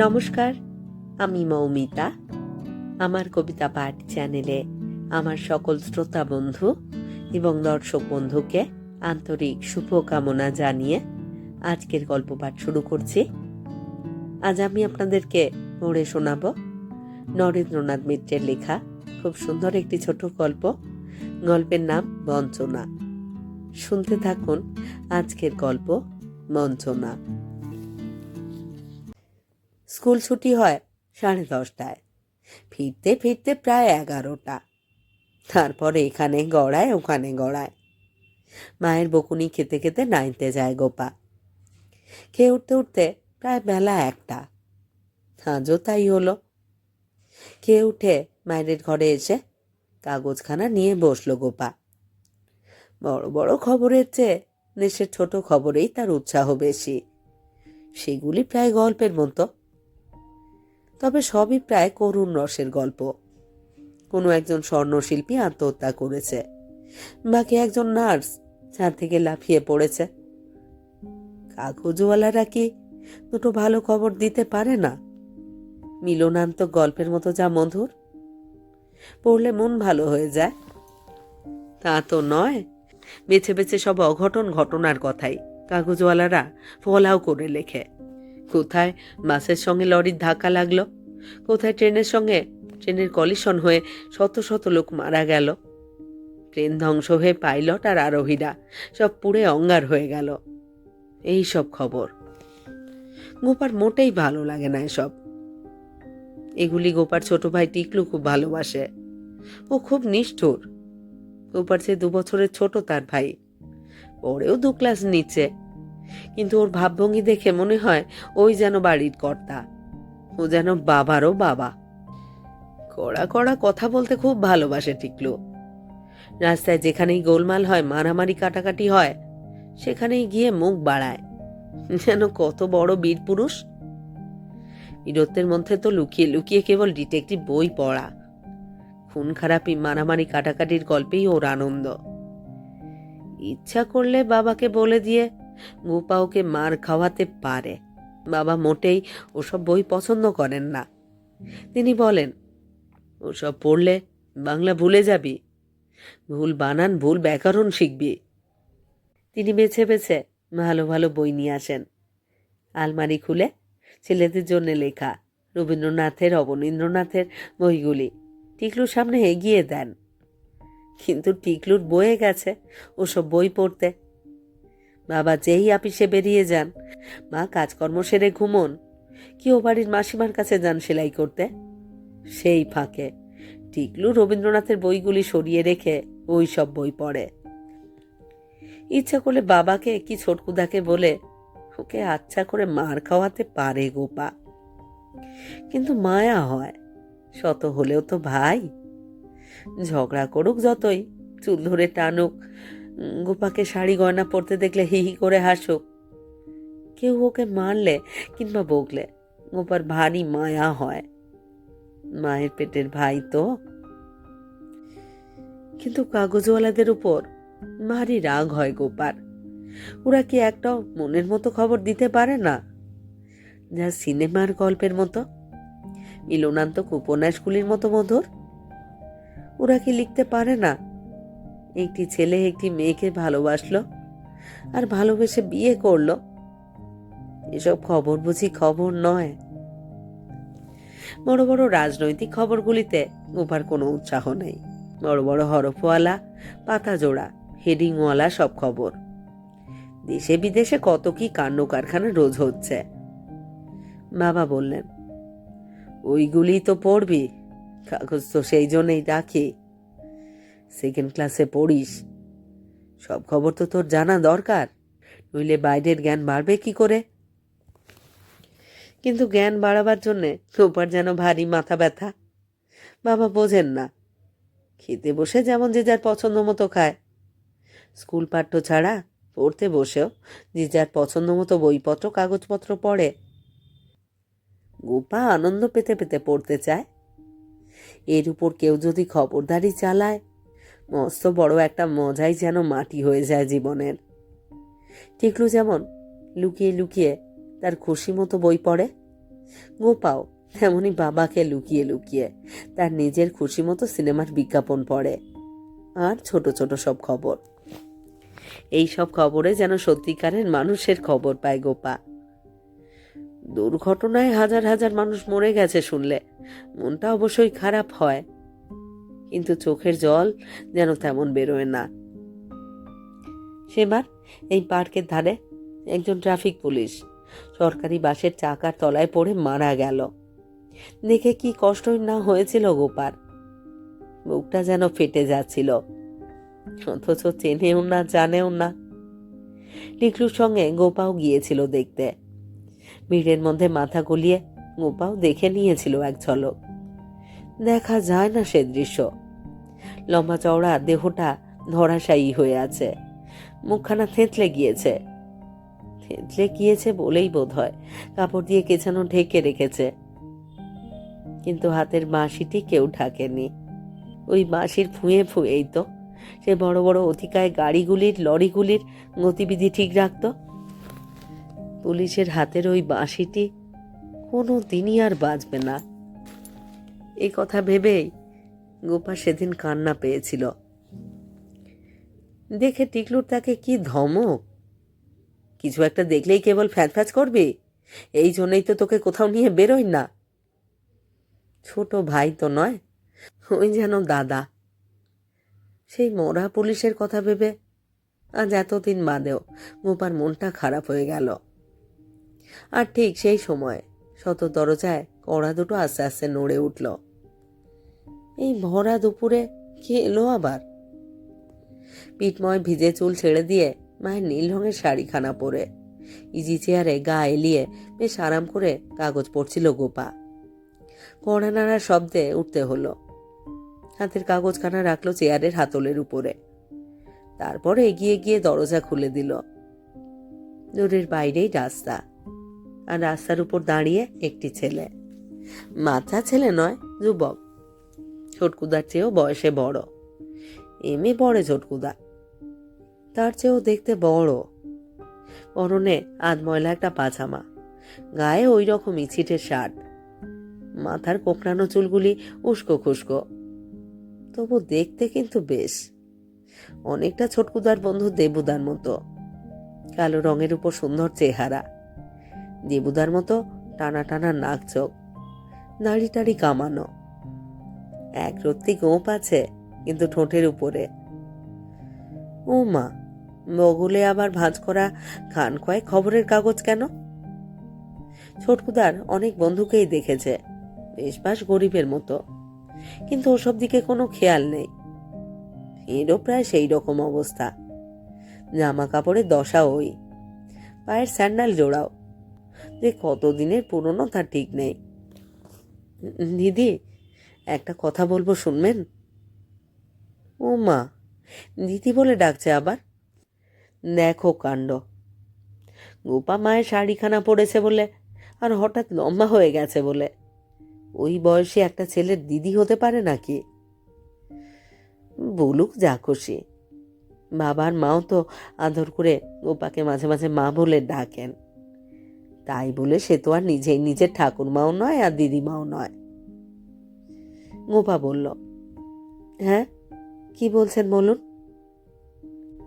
নমস্কার, আমি মৌমিতা। আমার কবিতা পাঠ চ্যানেলে আমার সকল শ্রোতা বন্ধু এবং দর্শক বন্ধুকে আন্তরিক শুভকামনা জানিয়ে আজকের গল্প পাঠ শুরু করছি। আজ আমি আপনাদেরকে পড়ে শোনাব নরেন্দ্রনাথ মিত্রের লেখা খুব সুন্দর একটি ছোট গল্প। গল্পের নাম বঞ্চনা। শুনতে থাকুন আজকের গল্প বঞ্চনা। স্কুল ছুটি হয় সাড়ে দশটায়। ফিরতে ফিরতে প্রায় এগারোটা। তারপরে এখানে গড়ায়, ওখানে গড়ায়। মায়ের বকুনি খেতে খেতে নাইতে যায় গোপা। খেয়ে উঠতে উঠতে প্রায় বেলা একটা। আজও তাই হলো। খেয়ে উঠে মায়ের ঘরে এসে কাগজখানা নিয়ে বসল গোপা। বড় বড় খবরের চেয়ে দেশের ছোট খবরেই তার উৎসাহ বেশি। সেগুলি প্রায় গল্পের মতো। তবে সবই প্রায় করুণ রসের গল্প। কোনো একজন স্বর্ণশিল্পী আত্মহত্যা করেছে। বাকি একজন নার্স ছাদ থেকে লাফিয়ে পড়েছে। কাগজওয়ালারা কি দুটো ভালো খবর দিতে পারে না? মিলনান্ত গল্পের মতো যা মধুর। পড়লে মন ভালো হয়ে যায়। তা তো নয়। বেছে বেছে সব অঘটন ঘটনার কথাই কাগজওয়ালারা ফলাও করে লেখে। কোথায় বাসের সঙ্গে লরির ধাক্কা লাগল? কোথায় ট্রেনের সঙ্গে, ট্রেনের কলিশন হয়ে শত শত লোক মারা গেল? ট্রেন ধ্বংস হয়ে পাইলট আর আরোহীরা সব পুড়ে অঙ্গার হয়ে গেল। এই সব খবর। গোপার মোটেই ভালো লাগে না এসব। এগুলি গোপার ছোট ভাই টিকলু খুব ভালোবাসে। ও খুব নিষ্ঠুর। গোপার চেয়ে দু বছরের ছোট তার ভাই। পরেও দু ক্লাস নিচে কিন্তু ওর ভাবভঙ্গি দেখে মনে হয় ওই যেন বাড়ির কর্তা। ও যেন বাবারও বাবা। কড়া কড়া কথা বলতে খুব ভালোবাসে টিকলু। রাস্তায় যেখানেই গোলমাল হয়, মারামারি কাটাকাটি হয়, সেখানেই গিয়ে মুখ বাড়ায়। যেন কত বড় বীর পুরুষ। বীরত্বের মধ্যে তো লুকিয়ে লুকিয়ে কেবল ডিটেকটিভ বই পড়া। খুন খারাপি, মারামারি কাটাকাটির গল্পেই ওর আনন্দ। ইচ্ছা করলে বাবাকে বলে দিয়ে গোপা ওকে মার খাওয়াতে পারে। বাবা মোটেই ওসব বই পছন্দ করেন না। তিনি বলেন, ওসব পড়লে বাংলা ভুলে যাবি। ভুল বানান, ভুল ব্যাকরণ শিখবি। তিনি বেছে বেছে ভালো ভালো বই নিয়ে আসেন। আলমারি খুলে ছেলেদের জন্য লেখা রবীন্দ্রনাথের, অবনীন্দ্রনাথের বইগুলি টিকলুর সামনে এগিয়ে দেন। কিন্তু টিকলুর বয়ে গেছে ওসব বই পড়তে। বাবা যেই আপিসে বেরিয়ে যান, মা কাজকর্ম সেরে ঘুমন। কি ও বাড়ির মাসিমার কাছে যান সেলাই করতে? সেই ফাঁকে টিকলু রবীন্দ্রনাথের বইগুলি সরিয়ে রেখে ওই সব বই পড়ে। ইচ্ছা করলে বাবাকে কি ছোটকুদাকে বলে, ওকে আচ্ছা করে মার খাওয়াতে পারে গোপা কিন্তু মায়া হয়, শত হলেও তো ভাই। ঝগড়া করুক যতই, চুল ধরে টানুক গোপাকে শাড়ি গয়না পরতে দেখলে হি হি করে হাসুক কেউ ওকে মারলে কিংবা বকলে, গোপার ভারী মায়া হয়। মায়ের পেটের ভাই তো। কিন্তু কাগজওয়ালাদের উপর ভারী রাগ হয় গোপার। ওরা কি একটাও মনের মতো খবর দিতে পারে না? যা সিনেমার গল্পের মতো। মিলনান্তক উপন্যাসগুলির মতো মধুর। ওরা কি লিখতে পারে না? একটি ছেলে একটি মেয়েকে ভালোবাসলো আর ভালোবেসে বিয়ে করল। এসব খবর বুঝি খবর নয়। বড় বড় রাজনৈতিক খবরগুলিতে গোপার কোনো উৎসাহ নেই। বড় বড় হরফওয়ালা পাতা জোড়া হেডিংওয়ালা সব খবর। দেশে বিদেশে কত কি কাণ্ড কারখানা রোজ হচ্ছে। বাবা বললেন, ওইগুলি তো পড়বি, কাগজ তো সেই জন্যই রাখি। সেকেন্ড ক্লাসে পড়িস। সব খবর তো তোর জানা দরকার। নইলে বাইরের জ্ঞান বাড়বে কি করে? কিন্তু জ্ঞান বাড়াবার জন্যে ওপার যেন ভারী মাথা ব্যথা। বাবা বোঝেন না। খেতে বসে যেমন যে যার পছন্দ মতো খায়। স্কুল পাঠ্য ছাড়া পড়তে বসেও যে যার পছন্দ মতো বইপত্র, কাগজপত্র পড়ে। গোপা আনন্দ পেতে পেতে পড়তে চায়। এর উপর কেউ যদি খবরদারি চালায় মস্ত বড় একটা মজাই যেন মাটি হয়ে যায় জীবনের। টিকলু যেমন লুকিয়ে লুকিয়ে তার খুশি মতো বই পড়ে, গোপাও তেমনই বাবাকে লুকিয়ে লুকিয়ে তার নিজের খুশি মতো সিনেমার বিজ্ঞাপন পড়ে। আর ছোট ছোট সব খবর। এই সব খবরে যেন সত্যিকারের মানুষের খবর পায় গোপা। দুর্ঘটনায় হাজার হাজার মানুষ মরে গেছে শুনলে। মনটা অবশ্যই খারাপ হয়। কিন্তু চোখের জল যেন তেমন বেরোয় না। সেবার এই পার্কের ধারে একজন ট্রাফিক পুলিশ সরকারি বাসের চাকার তলায় পড়ে মারা গেল। দেখে কি কষ্টই না হয়েছিল গোপার। বুকটা যেন ফেটে যাচ্ছিল। অথচ চেনেও না, জানেও না। টিকলুর সঙ্গে গোপাও গিয়েছিল দেখতে। ভিড়ের মধ্যে মাথা গলিয়ে গোপাও দেখে নিয়েছিল এক ঝলক। দেখা যায় না সে দৃশ্য। লম্বা চওড়া দেহটা ধরাশায়ী হয়ে আছে। মুখখানা থেঁতলে গিয়েছে। থেঁতলে গিয়েছে বলেই বোধ হয় কাপড় দিয়ে কেছানো ঢেকে রেখেছে। কিন্তু হাতের বাঁশিটি কেউ ঢাকেনি। ওই বাঁশির ফুঁয়ে ফুঁয়েই তো সে বড় বড় অতিকায় গাড়িগুলির, লরিগুলির গতিবিধি ঠিক রাখত। পুলিশের হাতের ওই বাঁশিটি কোনো দিনই আর বাজবে না। এই কথা ভেবেই গোপা সেদিন কান্না পেয়েছিল। দেখে টিকলুর তাকে কি ধমক? কিছু একটা দেখলেই কেবল ফ্যাঁচ ফ্যাচ করবি? এই জন্যই তো তোকে কোথাও নিয়ে বেরোই না। ছোট ভাই তো নয়, ওই যেন দাদা। সেই মরা পুলিশের কথা ভেবে আজ এতদিন বাদেও গোপার মনটা খারাপ হয়ে গেল। আর ঠিক সেই সময় শত দরজায় কড়া দুটো আস্তে আস্তে নড়ে উঠল। এই ভরা দুপুরে কে এলো আবার? পিঠময় ভিজে চুল ছেড়ে দিয়ে মায়ের নীল রঙের শাড়িখানা পরে। ইজি চেয়ারে গা এলিয়ে বেশ আরাম করে কাগজ পড়ছিল গোপা। কড়া নাড়ার শব্দে উঠতে হলো। হাতের কাগজখানা রাখল চেয়ারের হাতলের উপরে। তারপরে এগিয়ে গিয়ে দরজা খুলে দিল। দূরের বাইরেই রাস্তা। আর রাস্তার উপর দাঁড়িয়ে একটি ছেলে। মাথা ছেলে নয়, যুবক। ছোটকুদার চেয়েও বয়সে বড়। এমে পড়ে ছোটকুদা তার চেয়েও দেখতে বড়। পরনে আধ ময়লা একটা পাজামা। গায়ে ওই রকমই ছিটের শার্ট। মাথার কোকড়ানো চুলগুলি উস্কো খুস্কো। তবু দেখতে কিন্তু বেশ। অনেকটা ছোটকুদার বন্ধু দেবুদার মতো। কালো রঙের উপর সুন্দর চেহারা। দেবুদার মতো টানা টানা নাক চোখ। দাড়ি টাড়ি কামানো। এক রত্তি গোপ আছে কিন্তু ঠোঁটের উপরে। ও মা বগলে আবার ভাঁজ করা খান কয়েক খবরের কাগজ কেন? ছোটকুদার অনেক বন্ধুকেই দেখেছে বেশবাস গরিবের মতো। কিন্তু ওসব দিকে কোনো খেয়াল নেই। এরও প্রায় সেই রকম অবস্থা। জামা কাপড়ের দশা ওই, পায়ের স্যান্ডাল জোড়াও। যে কতদিনের পুরনো তা ঠিক নেই। দিদি একটা কথা বলব শুনবেন? ও মা দিদি বলে ডাকছে আবার? দেখো কাণ্ড। গোপা মায়ের শাড়িখানা পড়েছে বলে আর হঠাৎ লম্বা হয়ে গেছে বলে। ওই বয়সে একটা ছেলের দিদি হতে পারে নাকি? বলুক যা খুশি। বাবার মাও তো আদর করে গোপাকে মাঝে মাঝে মা বলে ডাকেন। তাই বলে সে তো আর নিজেই নিজের ঠাকুরমাও নয় আর দিদিমাও নয়। গোপা বলল হ্যাঁ কি বলছেন বলুন?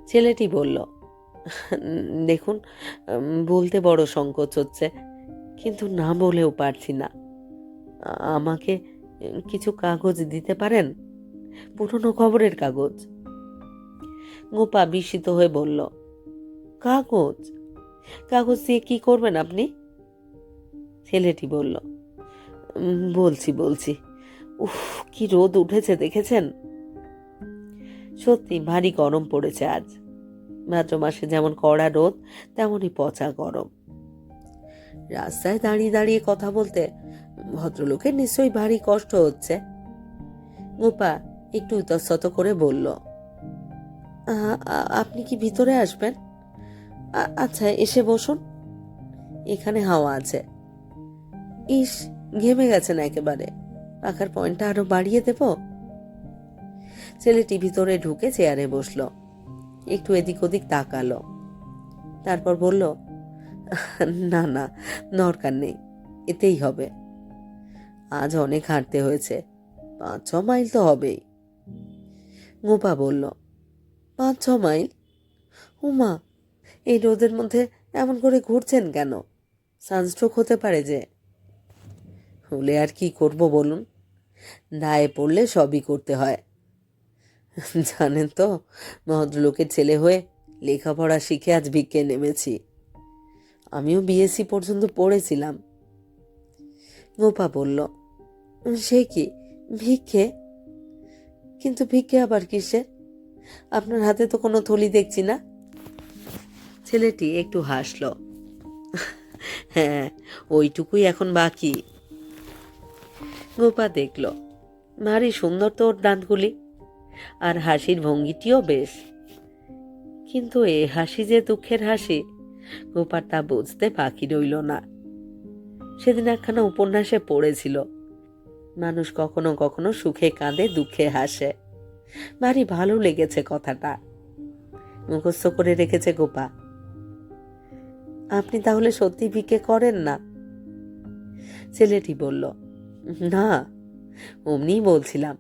ছেলেটি বলল দেখুন বলতে বড় সংকোচ হচ্ছে, কিন্তু না বলেও পারছি না। আমাকে কিছু কাগজ দিতে পারেন? পুরনো খবরের কাগজ? গোপা বিস্মিত হয়ে বলল, কাগজ? কাগজ দিয়ে কি করবেন আপনি? ছেলেটি বলল বলছি বলছি। উফ, কি রোদ উঠেছে, দেখেছেন? সত্যি ভারী গরম পড়েছে আজ। ভাদ্র মাসে যেমন কড়া রোদ, তেমনই পচা গরম। রাস্তায় দাঁড়িয়ে দাঁড়িয়ে কথা বলতে ভদ্রলোকের নিশ্চয়ই ভারী কষ্ট হচ্ছে। গোপা একটু ইতস্তত করে বলল, "আ- আ- আপনি কি ভিতরে আসবেন? আচ্ছা এসে বসুন। এখানে হাওয়া আছে। ইস, ঘেমে গেছেন একেবারে। পাখার পয়েন্টটা আরও বাড়িয়ে দেব। ছেলেটি ভিতরে ঢুকে চেয়ারে বসল। একটু এদিক ওদিক তাকালো। তারপর বলল, না না, দরকার নেই, এতেই হবে। আজ অনেক হাঁটতে হয়েছে পাঁচ ছ মাইল তো হবেই। গোপা বলল পাঁচ ছ মাইল? উমা, এই রোদের মধ্যে এমন করে ঘুরছেন কেন? সানস্ট্রোক হতে পারে যে। হলে আর কি করব বলুন? দায়ে পড়লে সবই করতে হয়। জানেন তো, ভদ্রলোকের ছেলে হয়ে লেখাপড়া শিখে আজ ভিক্ষে নেমেছি। আমিও বিএসসি পর্যন্ত পড়েছিলাম। গোপা বলল, সে কি, ভিক্ষে? কিন্তু ভিক্ষে আবার কিসের? আপনার হাতে তো কোনো থলি দেখছি না? ছেলেটি একটু হাসল হ্যাঁ ওইটুকুই এখন বাকি। গোপা দেখল, ভারী সুন্দর তো ওর দাঁতগুলি, আর হাসির ভঙ্গিটিও বেশ। কিন্তু এ হাসি যে দুঃখের হাসি, গোপার তা বুঝতে বাকি রইল না। সেদিন একখানা উপন্যাসে পড়েছিল, মানুষ কখনো কখনো সুখে কাঁদে, দুঃখে হাসে। ভারী ভালো লেগেছে কথাটা। মুখস্থ করে রেখেছে গোপা। আপনি তাহলে সত্যি ভিক্ষে করেন না? ছেলেটি বলল না, অমনিই বলছিলাম।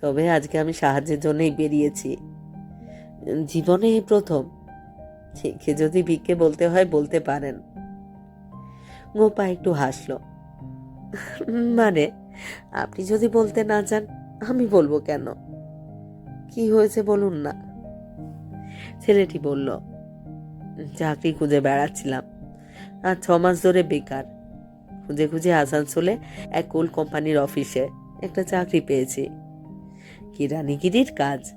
তবে আজকে আমি সাহায্যের জন্যই বেরিয়েছি। জীবনে প্রথম। ছেকে যদি ভিক্ষে বলতে হয়, বলতে পারেন। গোপা একটু হাসল। মানে আপনি যদি বলতে না চান, আমি বলব কেন? কি হয়েছে বলুন না। ছেলেটি বলল, চাকরি খুঁজে বেড়াচ্ছিলাম। আর ছ মাস ধরে বেকার। খুঁজে খুঁজে আসানসোলে এক কোল কোম্পানির অফিসে একটা চাকরি পেয়েছি। কিরানিগিরির কাজ?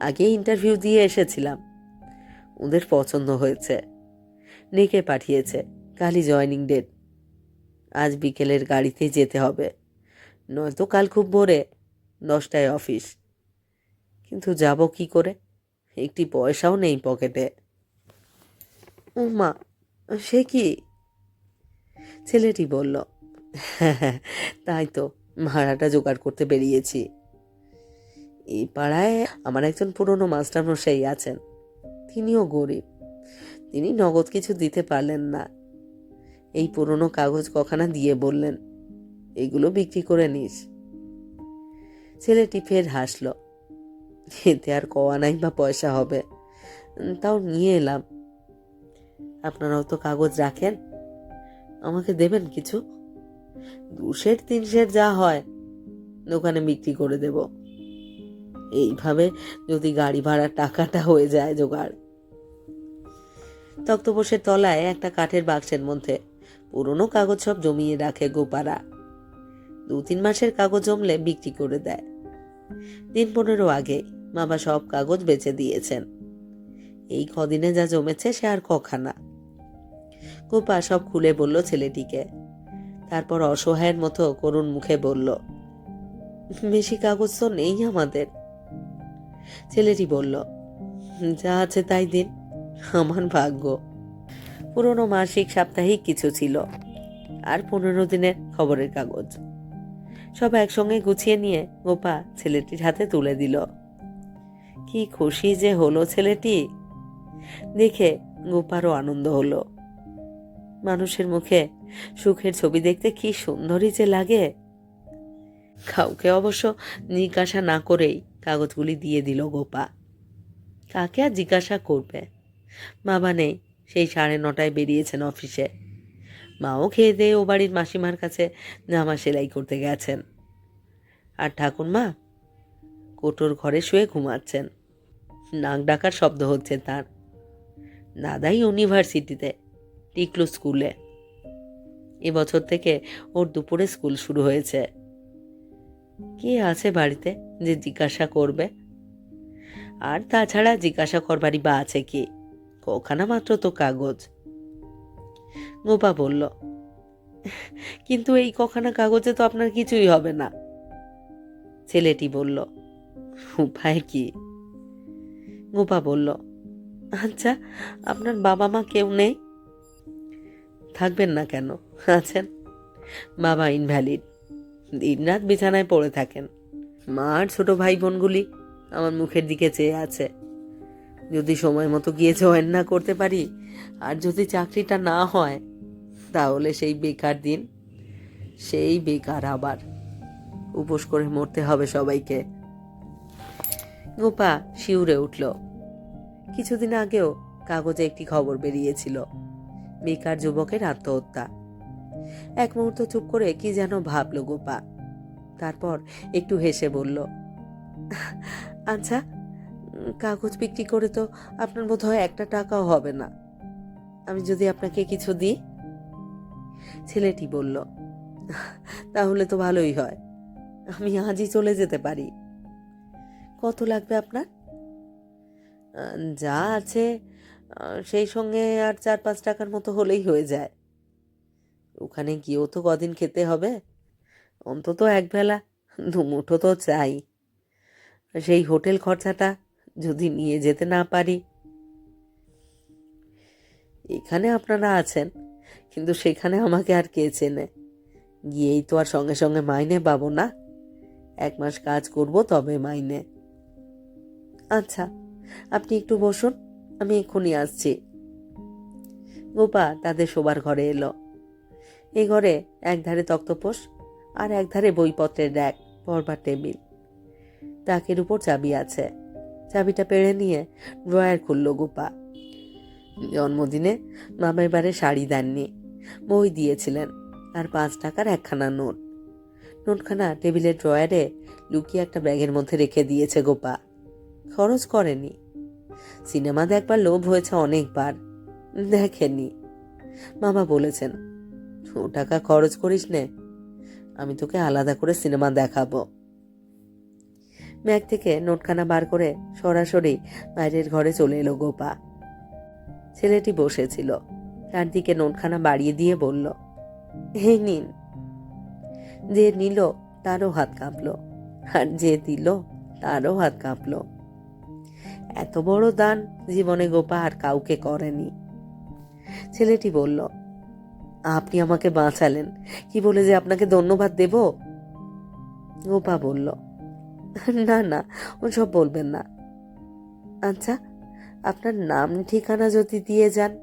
আগে ইন্টারভিউ দিয়ে এসেছিলাম। ওদের পছন্দ হয়েছে। ডেকে পাঠিয়েছে, কালই জয়নিং ডেট। আজ বিকেলের গাড়িতে যেতে হবে। নয়তো কাল খুব ভোরে, দশটায় অফিস। কিন্তু যাব কি করে? একটি পয়সাও নেই পকেটে। ও মা সে কি ছেলেটি বলল হ্যাঁ তাই তো, ভাড়াটা জোগাড় করতে বেরিয়েছি। এই পাড়ায় আমার একজন পুরনো মাস্টারমশাই আছেন। তিনিও গরিব। তিনি নগদ কিছু দিতে পারলেন না। এই পুরনো কাগজ কখানা দিয়ে বললেন, এগুলো বিক্রি করে নিস। ছেলেটি ফের হাসল, এতে আর কওয়া নাই বা পয়সা হবে। তাও নিয়ে এলাম। আপনারাও তো কাগজ রাখেন? আমাকে দেবেন কিছু? দু সের তিন সের যা হয়, দোকানে বিক্রি করে দেব। এইভাবে যদি গাড়ি ভাড়ার টাকাটা হয়ে যায় জোগাড়। তক্তপোষের তলায় একটা কাঠের বাক্সের মধ্যে পুরনো কাগজ সব জমিয়ে রাখে গোপারা। দু তিন মাসের কাগজ জমলে বিক্রি করে দেয়। দিন পনেরো আগে বাবা সব কাগজ বেচে দিয়েছেন। এই কদিনে যা জমেছে সে আর কখানা। গোপা সব খুলে বলল ছেলেটিকে। তারপর অসহায়ের মতো করুণ মুখে বলল, বেশি কাগজ তো নেই আমাদের। ছেলেটি বলল, যা আছে তাই দিন, আমার ভাগ্য। পুরনো মাসিক সাপ্তাহিক কিছু ছিল, আর পনেরো দিনের খবরের কাগজ। সব একসঙ্গে গুছিয়ে নিয়ে গোপা ছেলেটির হাতে তুলে দিল। কি খুশি যে হলো ছেলেটি! দেখে গোপারও আনন্দ হলো। মানুষের মুখে। সুখের ছবি দেখতে কি সুন্দরই যে লাগে। কাউকে অবশ্য জিজ্ঞাসা না করেই কাগজগুলি দিয়ে দিল গোপা। কাকে আর জিজ্ঞাসা করবে? বাবা নেই, সেই সাড়ে নটায় বেরিয়েছেন অফিসে। মাও খেয়ে দিয়ে ও বাড়ির মাসিমার কাছে জামা সেলাই করতে গেছেন। আর ঠাকুরমা? কোটোর ঘরে শুয়ে ঘুমাচ্ছেন। নাক ডাকার শব্দ হচ্ছে তার। দাদাই ইউনিভার্সিটিতে টিকলু স্কুলে। এবছর থেকে ওর দুপুরে স্কুল শুরু হয়েছে। কে আছে বাড়িতে যে জিজ্ঞাসা করবে? আর তাছাড়া জিজ্ঞাসা করবারই বা আছে কি? কখানা মাত্র তো কাগজ। গোপা বলল, কিন্তু এই কখানা কাগজে তো আপনার কিছুই হবে না। ছেলেটি বলল, উপায় কি? গোপা বলল আচ্ছা আপনার বাবা মা কেউ নেই? থাকবেন না কেন? আছেন? বাবা ইনভ্যালিড। দিনরাত বিছানায় পড়ে থাকেন। মা আর ছোট ভাই বোনগুলি আমার মুখের দিকে চেয়ে আছে। যদি সময় মতো গিয়ে জয়েন না করতে পারি, আর যদি চাকরিটা না হয়, তাহলে সেই বেকার দিন, সেই বেকার আবার। উপোস করে মরতে হবে সবাইকে। গোপা শিউরে উঠল। কিছুদিন আগেও কাগজে একটি খবর বেরিয়েছিল। বেকার যুবকের আত্মহত্যা। এক মুহূর্ত চুপ করে কি যেন ভাবলো গোপা। তারপর একটু হেসে বলল আচ্ছা কাগজ বিক্রি করে তো আপনার বোধ হয় একটা টাকাও হবে না। আমি যদি আপনাকে কিছু দিই? ছেলেটি বলল, তাহলে তো ভালোই হয়। আমি আজই চলে যেতে পারি। কত লাগবে আপনার? যা আছে সেই সঙ্গে আর চার পাঁচ টাকার মতো হলেই হয়ে যায়। ওখানে গিয়েও তো কদিন খেতে হবে। অন্তত একবেলা, দুমুঠো তো চাই। সেই হোটেল খরচাটা যদি নিয়ে যেতে না পারি। এখানে আপনারা আছেন, কিন্তু সেখানে আমাকে আর কে চেনে? গিয়েই তো আর সঙ্গে সঙ্গে মাইনে পাবো না। এক মাস কাজ করব তবে মাইনে। আচ্ছা আপনি একটু বসুন। আমি এক্ষুনি আসছি। গোপা তাদের শোবার ঘরে এলো। এই ঘরে এক ধারে তক্তপোষ আর এক ধারে বইপত্রের র্যাক পড়বার টেবিল। তাকের উপর চাবি আছে। চাবিটা পেড়ে নিয়ে ড্রয়ার খুলল গোপা। জন্মদিনে মামা এবারে শাড়ি দেননি। বই দিয়েছিলেন আর পাঁচ টাকার একখানা নোট। নোটখানা টেবিলের ড্রয়ারে লুকিয়ে একটা ব্যাগের মধ্যে রেখে দিয়েছে গোপা। খরচ করেনি। সিনেমা দেখবার লোভ হয়েছে অনেকবার। দেখেনি। মামা বলেছেন, ও টাকা খরচ করিস নে, আমি তোকে আলাদা করে সিনেমা দেখাবো। ব্যাগ থেকে নোটখানা বার করে সরাসরি বাইরের ঘরে চলে এলো গোপা। ছেলেটি বসেছিল তার দিকে নোটখানা বাড়িয়ে দিয়ে বলল, হে নিন। যে নিল, তারও হাত কাঁপলো, আর যে দিল, তারও হাত কাঁপলো। এত বড় দান জীবনে গোপা আর কাউকে করেনি। ছেলেটি বলল আপনি আমাকে বাঁচালেন। কি বলে যে আপনাকে ধন্যবাদ দেব? গোপা বলল না না ওসব বলবেন না। আচ্ছা আপনার নাম ঠিকানা যদি দিয়ে যান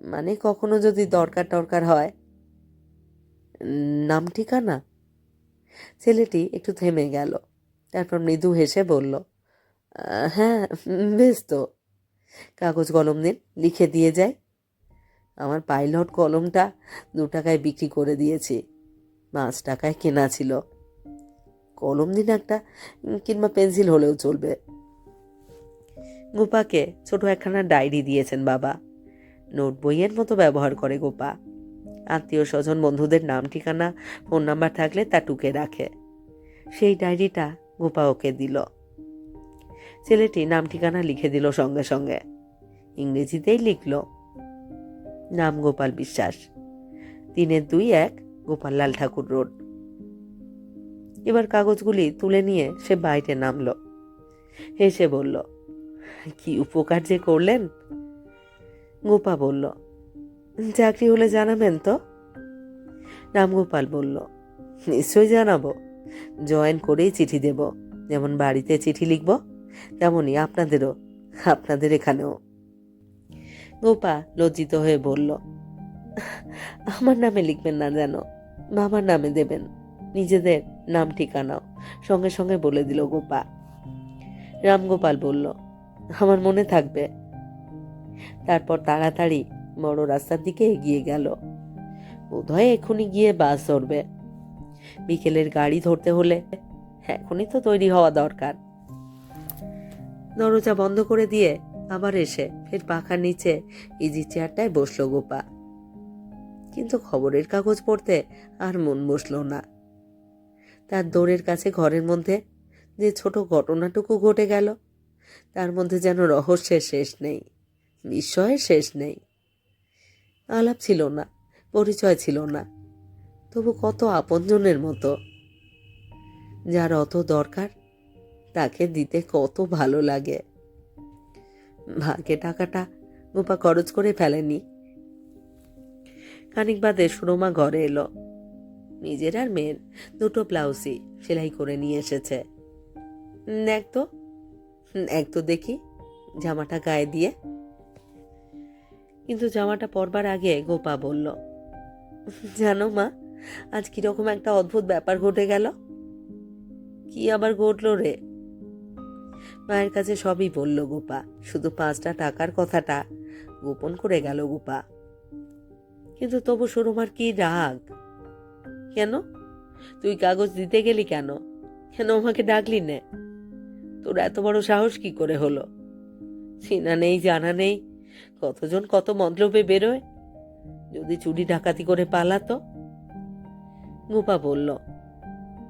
মানে কখনো যদি দরকার টরকার হয়? নাম ঠিকানা? ছেলেটি একটু থেমে গেল তারপর মৃদু হেসে বলল "আহ, হ্যাঁ বেশ তো। কাগজ কলম দিন লিখে দিয়ে যায়। আমার পাইলট কলমটা দু টাকায় বিক্রি করে দিয়েছি। পাঁচ টাকায় কেনা ছিল। কলম দিন একটা কিংবা পেন্সিল হলেও চলবে। গোপাকে ছোট একখানা ডায়েরি দিয়েছেন বাবা। নোট বইয়ের মতো ব্যবহার করে গোপা। আত্মীয় স্বজন, বন্ধুদের নাম, ঠিকানা, ফোন নাম্বার থাকলে তা টুকে রাখে। সেই ডায়েরিটা গোপা ওকে দিল। ছেলেটি নাম ঠিকানা লিখে দিল সঙ্গে সঙ্গে। ইংরেজিতেই লিখল, নাম গোপাল বিশ্বাস, তিনের দুই এক গোপাললাল ঠাকুর রোড। এবার কাগজগুলি তুলে নিয়ে সে বাইরে নামলো। হেসে বলল, কি উপকার যে করলেন? গোপা বলল, চাকরি হলে জানাবেন তো? রামগোপাল বলল, নিশ্চয়ই জানাব। জয়েন করেই চিঠি দেব, যেমন বাড়িতে চিঠি লিখব তেমনই আপনাদেরও, আপনাদের এখানেও। গোপা লজ্জিত হয়ে বলল, আমার নামে লিখবেন না যেন, বাবার নামে দেবেন। নিজেদের নাম ঠিকানাও, সঙ্গে সঙ্গে বলে দিল গোপা। রামগোপাল বলল, আমার মনে থাকবে। তারপর তাড়াতাড়ি বড় রাস্তার দিকে এগিয়ে গেল। বোধহয় এখনই গিয়ে বাস ধরবে। বিকেলের গাড়ি ধরতে হলে এখনই তো তৈরি হওয়া দরকার। দরজা বন্ধ করে দিয়ে আবার এসে ফের পাখার নিচে ইজি চেয়ারটায় বসল গোপা। কিন্তু খবরের কাগজ পড়তে আর মন বসল না। তার দৌড়ের কাছে ঘরের মধ্যে যে ছোট ঘটনাটুকু ঘটে গেল, তার মধ্যে যেন রহস্যের শেষ নেই বিস্ময়ের শেষ নেই। আলাপ ছিল না, পরিচয় ছিল না, তবু কত আপনজনের মতো। যার অত দরকার তাকে দিতে কত ভালো লাগে। ভাগ্যে টাকাটা গোপা খরচ করে ফেলেনি। খানিক বাদে সুরমা ঘরে এলো। নিজের আর মেয়ের দুটো ব্লাউজই সেলাই করে নিয়ে এসেছে। এক তো এক তো দেখি, জামাটা গায়ে দিয়ে। কিন্তু জামাটা পরবার আগে গোপা বলল, জানো মা, আজ কীরকম একটা অদ্ভুত ব্যাপার ঘটে গেল। কি আবার ঘটলো রে? মায়ের কাছে সবই বলল, গোপা, শুধু পাঁচটা টাকার কথাটা গোপন করে গেল, গোপা। কিন্তু তবু সুরমার কি রাগ? কেন? তুই কাগজ দিতে গেলি কেন? কেন আমাকে ডাকলি নে? তোর এত বড় সাহস কি করে হলো? চিনা নেই, জানা নেই, কতজন কত মতলবে বেরোয়? যদি চুরি ডাকাতি করে পালাতো? গোপা বলল,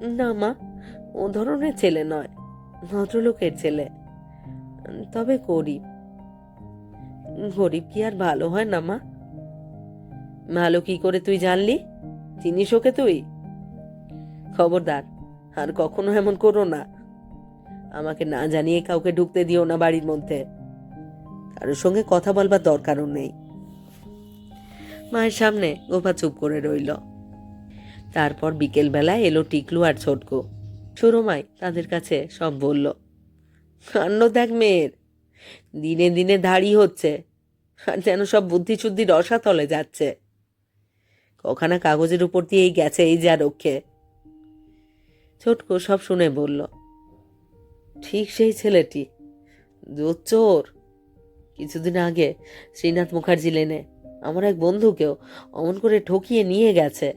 না মা, ও ধরনের ছেলে নয়। ভদ্রলোকের ছেলে। তবে গরিব। গরিব কি আর ভালো হয় না, মা? ভালো কি করে তুই জানলি? চিনিস ওকে তুই? খবরদার, আর কখনো এমন করো না। আমাকে না জানিয়ে কাউকে ঢুকতে দিও না বাড়ির মধ্যে। কারোর সঙ্গে কথা বলবার দরকারও নেই। মায়ের সামনে গোপা চুপ করে রইল। তারপর বিকেলবেলা এলো টিকলু আর ছোটকু। সুরমাই তাদের কাছে সব বলল কাণ্ড দেখ মেয়ের। দিনে দিনে ধাড়ি হচ্ছে, আর যেন সব বুদ্ধি শুদ্ধি রসাতলে যাচ্ছে। কখানা কাগজের উপর দিয়েই গেছে এই যা রক্ষে ছোটকো সব শুনে বলল, ঠিক সেই ছেলেটি চোর। কিছুদিন আগে শ্রীনাথ মুখার্জি লেনে আমার এক বন্ধুকেও অমন করে ঠকিয়ে নিয়ে গেছে।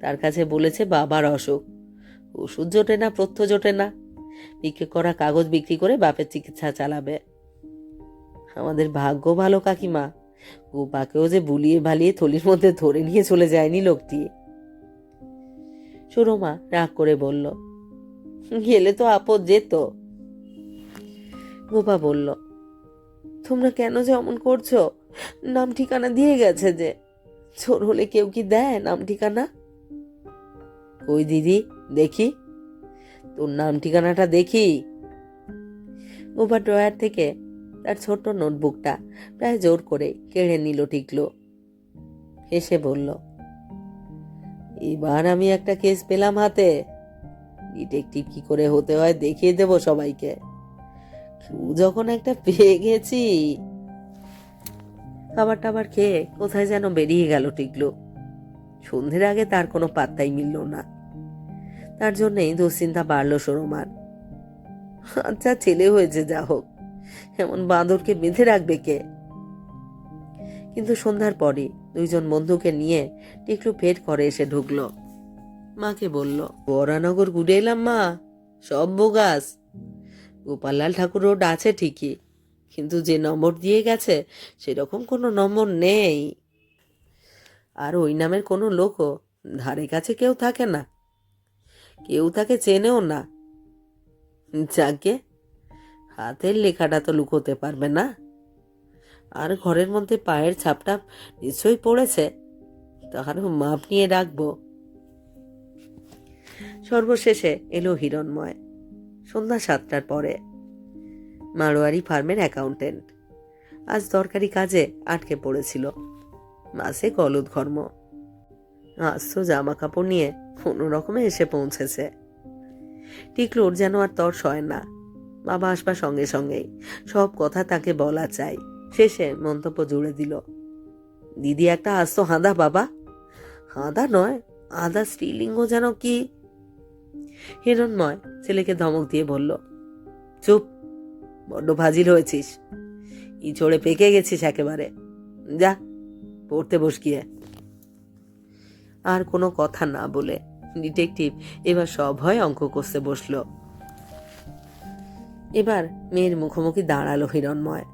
তার কাছে বলেছে বাবার অসুখ। ওষুধ জোটে না প্রথ্য জোটে না। বিক্রি করা কাগজ বিক্রি করে বাপের চিকিৎসা চালাবে। আমাদের ভাগ্য ভালো, কাকিমা। গোপাকেও যে বুলিয়ে ভালিয়ে থলির মধ্যে ধরে নিয়ে চলে যায়নি লোকটি। সুরমা রাগ করে বলল, গেলে তো আপদ যেত। গোপা বলল, তোমরা কেন যে অমন করছ? নাম ঠিকানা দিয়ে গেছে যে। চোর হলে কেউ কি দেয় নাম ঠিকানা? ওই দিদি? দেখি? তোর নাম ঠিকানাটা দেখি? গোপা ড্রয়ার থেকে তার ছোট্ট নোটবুকটা প্রায় জোর করে কেড়ে নিল টিকলো। হেসে বলল, এবার আমি একটা কেস পেলাম হাতে। ডিটেকটিভ কি করে হতে হয় দেখিয়ে দেব সবাইকে। যখন একটা পেয়ে গেছি। খাবার টাবার খেয়ে কোথায় যেন বেরিয়ে গেল টিকলো। সন্ধ্যের আগে তার কোনো পাত্তাই মিলল না। তার জন্যেই দুশ্চিন্তা বাড়ল সরমার। আচ্ছা ছেলে হয়েছে, যা হোক। এমন বাঁদরকে বেঁধে রাখবে কে? কিন্তু সন্ধ্যার পরে দুইজন বন্ধুকে নিয়ে টিকলু ফের করে এসে ঢুকলো। মাকে বলল, বরানগর ঘুরে এলাম মা, সব বোগাস। গোপাললাল ঠাকুর রোড আছে ঠিকই, কিন্তু যে নম্বর দিয়ে গেছে, সেরকম কোনো নম্বর নেই। আর ওই নামের কোনো লোকও ধারে কাছে কেউ থাকে না। কেউ তাকে চেনেও না। যাকে? হাতের লেখাটা তো লুকোতে পারবে না। আর ঘরের মধ্যে পায়ের ছাপটা নিশ্চয়ই পড়েছে। তাহারও মাপ নিয়ে রাখব। সর্বশেষে এলো হিরণময়। সন্ধ্যা সাতটার পরে। মারোয়ারি ফার্মের অ্যাকাউন্টেন্ট। আজ দরকারি কাজে আটকে পড়েছিল। মাসে গলদ ঘর্ম আজ তো জামা কাপড় নিয়ে কোনো রকমে এসে পৌঁছেছে। টিকলোর যেন আর তর সয় না। বাবা আসবার সঙ্গে সঙ্গেই সব কথা তাকে বলা চাই। শেষে মন্তব্য জুড়ে দিল, দিদি, একটা আস্ত হাঁদা বাবা। হাঁদা নয়, আদা স্ত্রীলিঙ্গ যেন কি? হিরণময় ছেলেকে ধমক দিয়ে বলল, চুপ, বড্ড ভাজিল হয়েছিস। ই চড়ে পেকে গেছিস একেবারে। যা, পড়তে বস গিয়ে। আর কোনো কথা না বলে ডিটেকটিভ এবার সব হয় অঙ্ক কষতে বসল। এবার মেয়ের মুখোমুখি দাঁড়াল হিরণময়।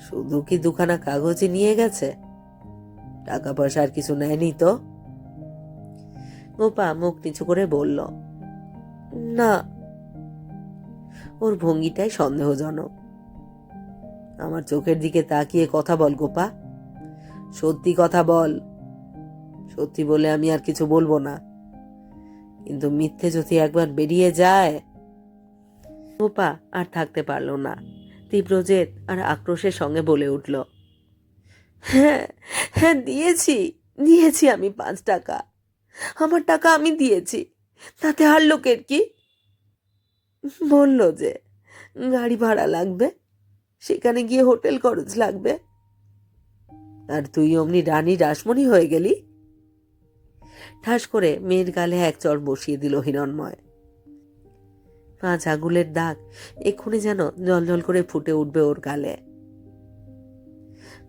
শুধু কি দুখানা কাগজে নিয়ে গেছে? টাকা পয়সা আর কিছু নেয়নি তো? গোপা মুখ নিচু করে বলল, না। ওর ভঙ্গিটাই সন্দেহজনক। আমার চোখের দিকে তাকিয়ে কথা বল গোপা। সত্যি কথা বল। সত্যি বলে আমি আর কিছু বলব না। কিন্তু মিথ্যে যদি একবার বেরিয়ে যায় গোপা আর থাকতে পারল না। তীব্র জেদ আর আক্রোশের সঙ্গে বলে উঠল হ্যাঁ হ্যাঁ দিয়েছি দিয়েছি আমি পাঁচ টাকা। আমার টাকা আমি দিয়েছি। তাতে আর লোকের কি? বলল যে, গাড়ি ভাড়া লাগবে, সেখানে গিয়ে হোটেল খরচ লাগবে। আর তুই অমনি রানী রাসমণি হয়ে গেলি? ঠাস করে মেয়ের গালে এক চড় বসিয়ে দিল হিরণময়। পাঁচ আগুলের দাগ এক্ষুনি যেন জল করে ফুটে উঠবে ওর গালে।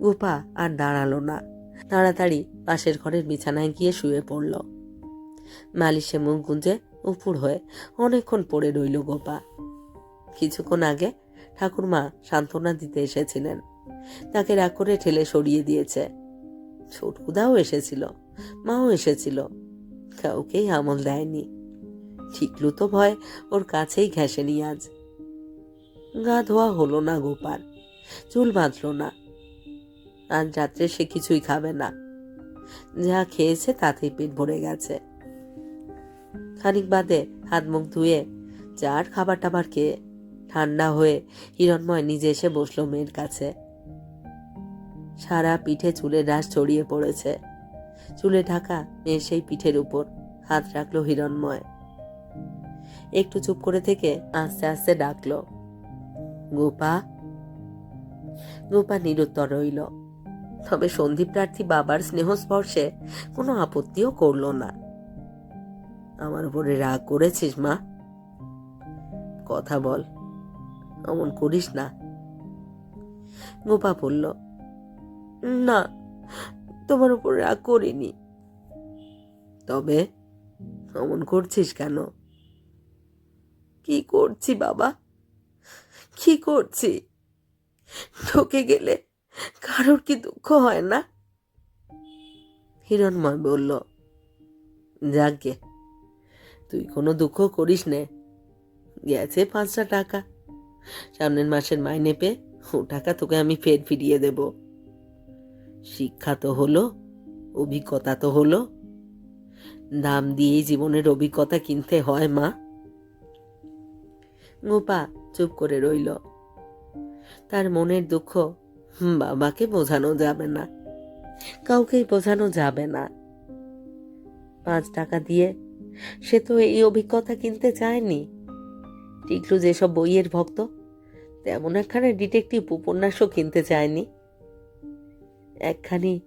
গোপা আর দাঁড়াল না। তাড়াতাড়ি পাশের ঘরের বিছানায় গিয়ে শুয়ে পড়ল। মালিশে মুখ গুঁজে উপুর হয়ে অনেকক্ষণ পড়ে রইল গোপা। কিছুক্ষণ আগে ঠাকুরমা সান্ত্বনা দিতে এসেছিলেন। তাকে রাগ করে ঠেলে সরিয়ে দিয়েছে। ছোটকুদাও এসেছিল, মাও এসেছিল। কাউকেই আমল দেয়নি। ঠিকলু তো ভয় ওর কাছেই ঘেঁষেনি আজ। গা ধোয়া হলো না গোপাল চুল বাঁধল না। আজ রাত্রে সে কিছুই খাবে না। যা খেয়েছে তাতেই পেট ভরে গেছে। খানিক বাদে হাত মুখ ধুয়ে চার খাবার টাবার খেয়ে ঠান্ডা হয়ে হিরণময় নিজে এসে বসল মেয়ের কাছে। সারা পিঠে চুলের রাশ ছড়িয়ে পড়েছে। চুলে ঢাকা মেয়ের সেই পিঠের উপর হাত রাখল হিরণময়। একটু চুপ করে থেকে আস্তে আস্তে ডাকলো, গোপা? গোপা নিরুত্তর রইল, তবে সন্দীপ প্রার্থী বাবার স্নেহ স্পর্শে কোনো আপত্তিও করল না। আমার উপরে রাগ করেছিস মা? কথা বল, অমন করিস না। গোপা বলল, না তোমার উপর রাগ করিনি। তবে অমন করছিস কেন? কি করছি বাবা? কি করছি? ঠকে গেলে কারোর কি দুঃখ হয় না? হিরণময় বলল যাকে তুই কোনো দুঃখ করিস নে। গেছে পাঁচটা টাকা। সামনের মাসের মাইনে পেয়ে ও টাকা তোকে আমি ফের ফিরিয়ে দেব। শিক্ষা তো হলো, অভিজ্ঞতা তো হলো। দাম দিয়েই জীবনের অভিজ্ঞতা কিনতে হয়, মা। গোপা চুপ করে রইল। তার মনের দুঃখ বাবাকে বোঝানো যাবে না। কাউকেই বোঝানো যাবে না। পাঁচ টাকা দিয়ে সে তো এই অভিজ্ঞতা কিনতে চায়নি। টিকলু যেসব বইয়ের ভক্ত, তেমন একখানে ডিটেকটিভ উপন্যাসও কিনতে চায়নি। একখানি।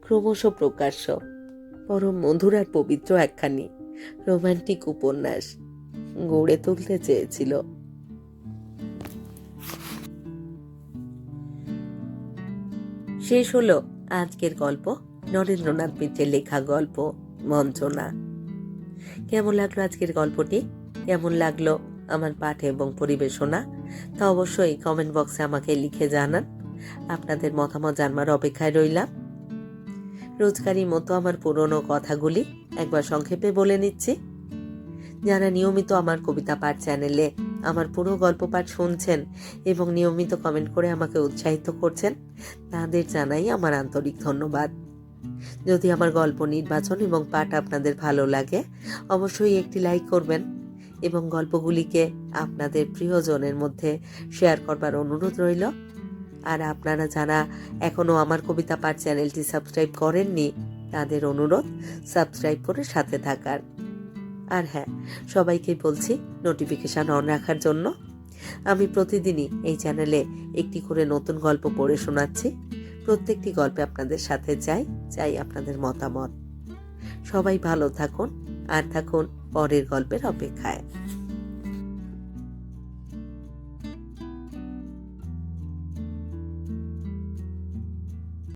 ক্রমশ প্রকাশ্য। পরম মধুর আর পবিত্র একখানি। রোমান্টিক উপন্যাস। গড়ে তুলতে চেয়েছিল। শেষ হলো আজকের গল্প। নরেন্দ্রনাথ মিত্রের লেখা গল্প মঞ্চনা কেমন লাগল আজকের গল্পটি? কেমন লাগল আমার পাঠ এবং পরিবেশনা? তা অবশ্যই কমেন্ট বক্সে আমাকে লিখে জানান। আপনাদের মতামত জানবার অপেক্ষায় রইলাম। রোজকারই মতো আমার পুরনো কথাগুলি একবার সংক্ষেপে বলে নিচ্ছি। যারা নিয়মিত আমার কবিতা পাঠ চ্যানেলে আমার পুরো গল্প পাঠ শুনছেন এবং নিয়মিত কমেন্ট করে আমাকে উৎসাহিত করছেন, তাদের জানাই আমার আন্তরিক ধন্যবাদ। যদি আমার গল্প নির্বাচন এবং পাঠ আপনাদের ভালো লাগে, অবশ্যই একটি লাইক করবেন এবং গল্পগুলিকে আপনাদের প্রিয়জনের মধ্যে শেয়ার করবার অনুরোধ রইল। আর আপনারা যারা এখনও আমার কবিতা পাঠ চ্যানেলটি সাবস্ক্রাইব করেননি, তাদের অনুরোধ, সাবস্ক্রাইব করে সাথে থাকার। আর হ্যাঁ সবাইকে বলছি নোটিফিকেশান অন রাখার জন্য আমি প্রতিদিনই এই চ্যানেলে একটি করে নতুন গল্প পড়ে শোনাচ্ছি। প্রত্যেকটি গল্পে আপনাদের সাথে চাই চাই আপনাদের মতামত। সবাই ভালো থাকুন, আর থাকুন পরের গল্পের অপেক্ষায়।